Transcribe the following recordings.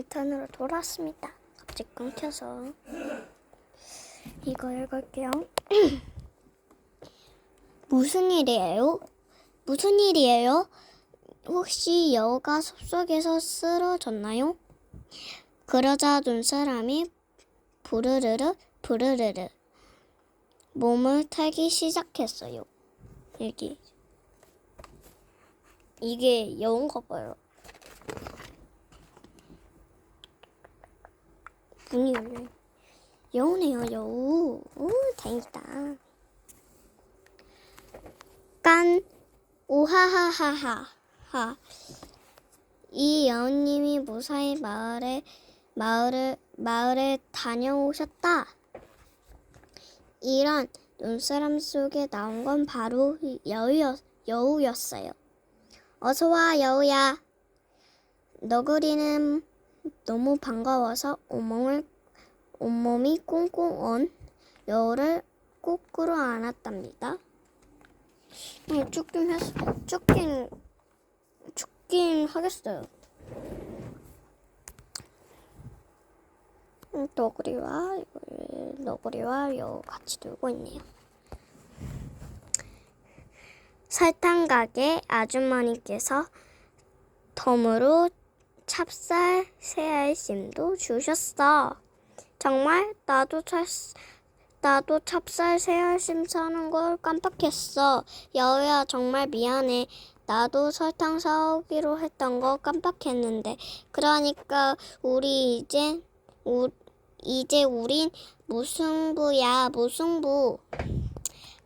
2탄으로 돌아왔습니다. 갑자기 끊겨서 이거 읽을게요. 무슨 일이에요? 무슨 일이에요? 혹시 여우가 숲속에서 쓰러졌나요? 그러자 눈사람이 부르르르 부르르르 몸을 타기 시작했어요. 여기 이게 여운가 봐요. 문이 열려. 여우네요, 여우. 오, 다행이다. 깐, 오하하하하. 하. 이 여우님이 무사히 마을에, 마을을, 마을에 다녀오셨다. 이런 눈사람 속에 나온 건 바로 여우였, 여우였어요. 어서와, 여우야. 너구리는 너무 반가워서 온몸을 온몸이 꽁꽁 언 여우를 꼭 끌어안았답니다. 음, 죽긴 했, 죽긴 죽긴 하겠어요. 음, 너구리와 너구리와 여우 같이 놀고 있네요. 설탕 가게 아주머니께서 덤으로 찹쌀 새알심도 주셨어. 정말 나도 찹 나도 찹쌀 새알심 사는 걸 깜빡했어. 여우야 정말 미안해. 나도 설탕 사오기로 했던 거 깜빡했는데. 그러니까 우리 이제 우, 이제 우린 무승부야 무승부.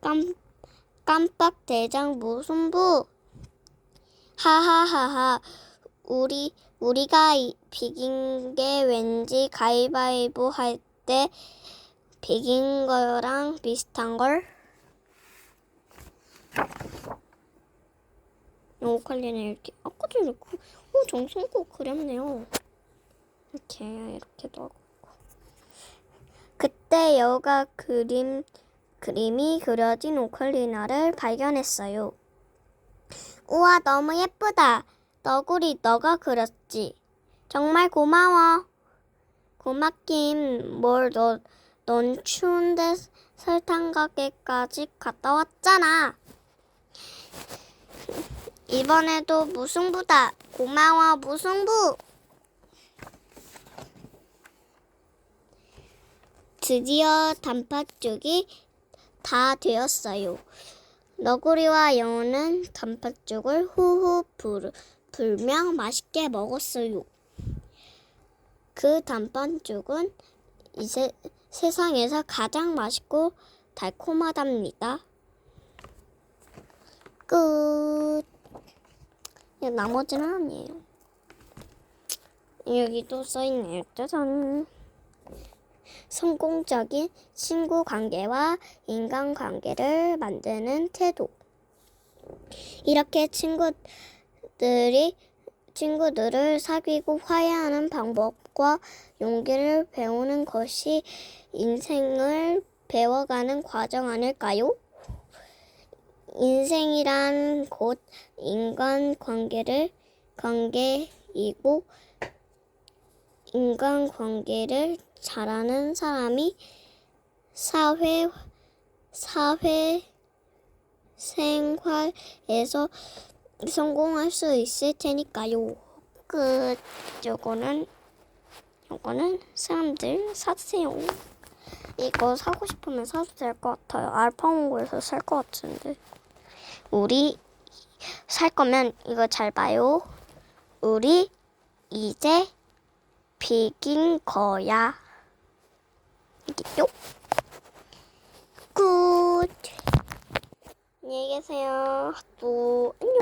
깜 깜빡 대장 무승부. 하하하하. 우리 우리가 이- 비긴 게 왠지 가위바위보 할 때 비긴 거랑 비슷한 걸. 오칼리는 이렇게 아까 전에 그, 어, 정성껏 그렸네요. 이렇게 이렇게도 하고. 그때 여우가 그림 그림이 그려진 오칼리나를 발견했어요. 우와 너무 예쁘다. 너구리 너가 그렸지. 정말 고마워. 고맙긴 뭘 너, 넌 추운데 설탕 가게까지 갔다 왔잖아. 이번에도 무승부다. 고마워 무승부. 드디어 단팥죽이 다 되었어요. 너구리와 여우는 단팥죽을 후후 불, 불며 맛있게 먹었어요. 그 단팥죽은 이 세, 세상에서 가장 맛있고 달콤하답니다. 끝. 야, 나머지는 아니에요. 여기도 써있네요. 짜잔. 성공적인 친구 관계와 인간 관계를 만드는 태도. 이렇게 친구들이 친구들을 사귀고 화해하는 방법과 용기를 배우는 것이 인생을 배워가는 과정 아닐까요? 인생이란 곧 인간 관계를 관계이고 인간 관계를 잘하는 사람이 사회 사회 생활에서 성공할 수 있을 테니까요. 끝. 요거는 요거는 사람들 사세요. 이거 사고 싶으면 사도 될 것 같아요. 알파홍고에서 살 것 같은데. 우리 살 거면 이거 잘 봐요. 우리 이제 비긴 거야. 이게요. 끝. 안녕히 계세요. 또 안녕.